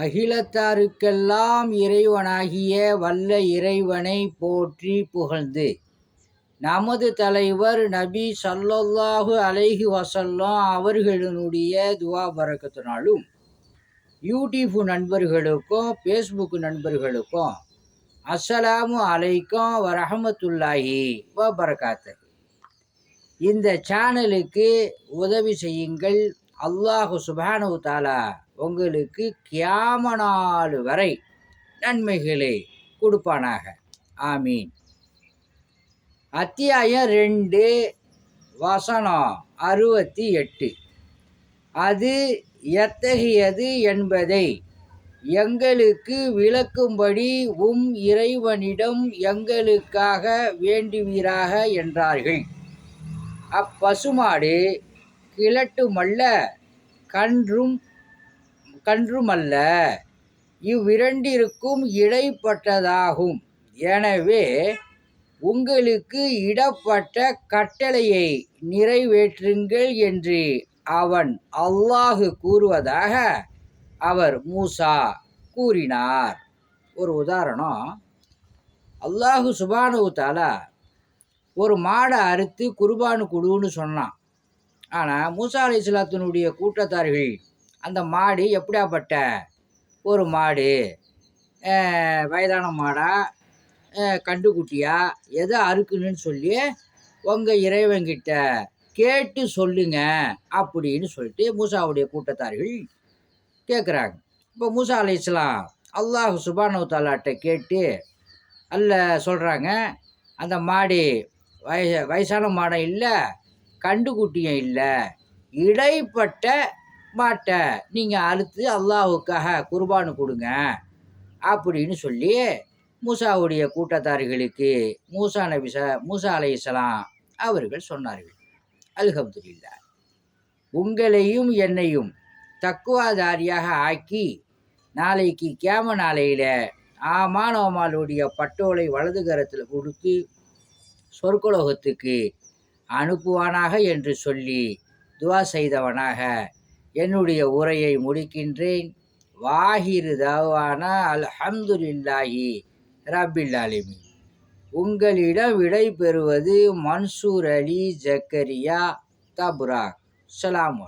அகிலத்தாருக்கெல்லாம் இறைவனாகிய வல்ல இறைவனை போற்றி புகழ்ந்து நமது தலைவர் நபி சல்லல்லாஹு அலைஹி வசல்லாம் அவர்களினுடைய துவா பறக்கத்தினாலும் யூடியூப் நண்பர்களுக்கும் ஃபேஸ்புக் நண்பர்களுக்கும் அஸ்ஸலாமு அலைக்கும் வரஹமத்துல்லாஹி வ பரகாத்து இந்த சேனலுக்கு உதவி செய்யுங்கள். அல்லாஹு சுபானு தாலா உங்களுக்கு கியாம நாள் வரை நன்மைகளை கொடுப்பானாக. ஆமீன். அத்தியாயம் ரெண்டு வசனம் அறுபத்தி எட்டு. அது எத்தகையது என்பதை எங்களுக்கு விளக்கும்படி உம் இறைவனிடம் எங்களுக்காக வேண்டுவீராக என்றார்கள். அப்பசுமாடு கிழட்டுமல்ல கன்றும் கன்றுமல்ல. இவ்விரண்டிற்கும் இடைப்பட்டதாகும். எனவே உங்களுக்கு இடப்பட்ட கட்டளையை நிறைவேற்றுங்கள் என்று அவன் அல்லாஹு கூறுவதாக அவர் மூசா கூறினார். ஒரு உதாரணம். அல்லாஹு சுபானு தாலா ஒரு மாடை அறுத்து குர்பானு கொடுன்னு சொன்னான். ஆனால் மூசா அலி இஸ்லாத்தினுடைய கூட்டத்தார்கள் அந்த மாடு எப்படியாப்பட்ட ஒரு மாடு? வயதான மாடா? கண்டுக்குட்டியா எதை அறுக்கணுன்னு சொல்லி உங்கள் இறைவன்கிட்ட கேட்டு சொல்லுங்க அப்படின்னு சொல்லிட்டு மூசாவுடைய கூட்டத்தார்கள் கேட்குறாங்க இப்போ மூசா அலி இஸ்லாம் அல்லாஹ் சுபானு தாலாட்ட கேட்டு அல்ல சொல்கிறாங்க அந்த மாடு வய வயசான மாடம் இல்லை கண்டுக்குட்டியும் இல்லை இடைப்பட்ட மாட்டை. நீங்கள் அறுத்து அல்லாஹுக்காக குர்பானு கொடுங்க அப்படின்னு சொல்லி மூசாவுடைய கூட்டத்தார்களுக்கு மூசா நபி ச மூசா இஸ்லாம் அவர்கள் சொன்னார்கள். அல்ஹம்துலில்லாஹ். உங்களையும் என்னையும் தக்குவாதாரியாக ஆக்கி நாளைக்கு கேம நாளையில் ஆமானோமாளுடைய பட்டோலை வலது கரத்தில் கொடுத்து சொர்க்கலோகத்துக்கு அனுப்புவானாக என்று சொல்லி துவா செய்தவனாக என்னுடைய உரையை முடிக்கின்றேன். வாஹிரு தவானா அல்ஹம்துலில்லாஹி ரபில் அலிமி உங்களிடம் விடை பெறுவது மன்சூர் அலி ஜக்கரியா தபுரா. அஸ்ஸலாமு